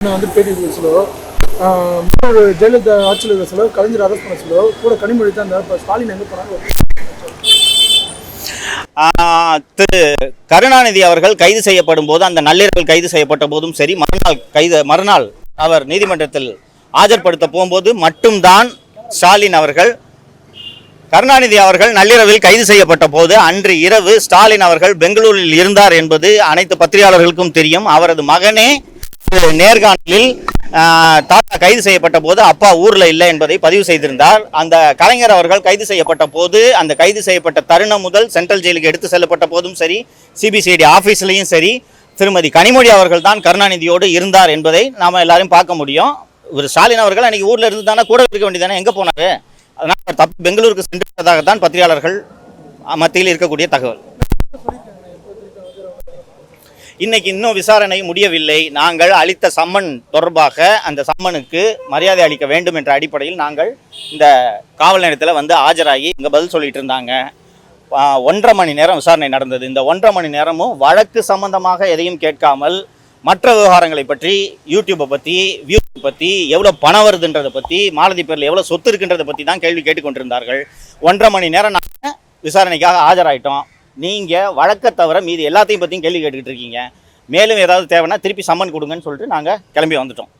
நான் வந்து பேட்டி சொல்லோ முன்னாள் ஜெயலலிதா ஆட்சியில் இருக்க சொல்லோ கலைஞர் அரசு பண்ண சொல்லோ கூட கனிமொழி தான் இருந்தார் இப்போ ஸ்டாலின் எங்கே போனாங்க திரு கருணாநிதி அவர்கள் கைது செய்யப்படும் போது அந்த நள்ளிரவில் கைது செய்யப்பட்ட போதும் சரி மறுநாள் கைது மறுநாள் அவர் நீதிமன்றத்தில் ஆஜர்படுத்த போகும்போது மட்டும்தான் ஸ்டாலின் அவர்கள் கருணாநிதி அவர்கள் நள்ளிரவில் கைது செய்யப்பட்ட போது அன்று இரவு ஸ்டாலின் அவர்கள் பெங்களூரில் இருந்தார் என்பது அனைத்து பத்திரிகையாளர்களுக்கும் தெரியும். அவரது மகனே நேர்காணலில் தாத்தா கைது செய்யப்பட்ட போது அப்பா ஊரில் இல்லை என்பதை பதிவு செய்திருந்தார். அந்த கலைஞர் அவர்கள் கைது செய்யப்பட்ட போது அந்த கைது செய்யப்பட்ட தருணம் முதல் சென்ட்ரல் ஜெயிலுக்கு எடுத்து செல்லப்பட்ட போதும் சரி சிபிசிஐடி ஆஃபீஸ்லேயும் சரி திருமதி கனிமொழி அவர்கள் தான் கருணாநிதியோடு இருந்தார் என்பதை நாம எல்லாரும் பார்க்க முடியும். ஒரு ஸ்டாலின் அவர்கள் அன்றைக்கி ஊர்ல இருந்து தானே கூட இருக்க வேண்டியதானே? எங்கே போனாரு? அதனால் தப்பு பெங்களூருக்கு சென்றதாகத்தான் பத்திரிகையாளர்கள் மத்தியில் இருக்கக்கூடிய தகவல். இன்னைக்கு இன்னும் விசாரணை முடியவில்லை. நாங்கள் அளித்த சம்மன் தொடர்பாக அந்த சம்மனுக்கு மரியாதை அளிக்க வேண்டும் என்ற அடிப்படையில் நாங்கள் இந்த காவல் நிலையத்தில் வந்து ஆஜராகி இங்கே பதில் சொல்லிட்டு இருந்தாங்க. ஒன்றரை மணி நேரம் விசாரணை நடந்தது. இந்த ஒன்றரை மணி நேரமும் வழக்கு சம்பந்தமாக எதையும் கேட்காமல் மற்ற விவகாரங்களை பற்றி யூடியூப்பை பற்றி வியூ பற்றி எவ்வளோ பணம் வருதுன்றதை பற்றி மாலதி பேரில் எவ்வளோ சொத்து இருக்குன்றதை பற்றி தான் கேள்வி கேட்டுக்கொண்டிருந்தார்கள். ஒன்றரை மணி நேரம் நாங்கள் விசாரணைக்காக ஆஜராயிட்டோம். நீங்கள் வழக்கை தவிர மீதி எல்லாத்தையும் பற்றியும் கேள்வி கேட்டுக்கிட்டு இருக்கீங்க. மேலும் ஏதாவது தேவைன்னா திருப்பி சம்மன் கொடுங்கன்னு சொல்லிட்டு நாங்கள் கிளம்பி வந்துட்டோம்.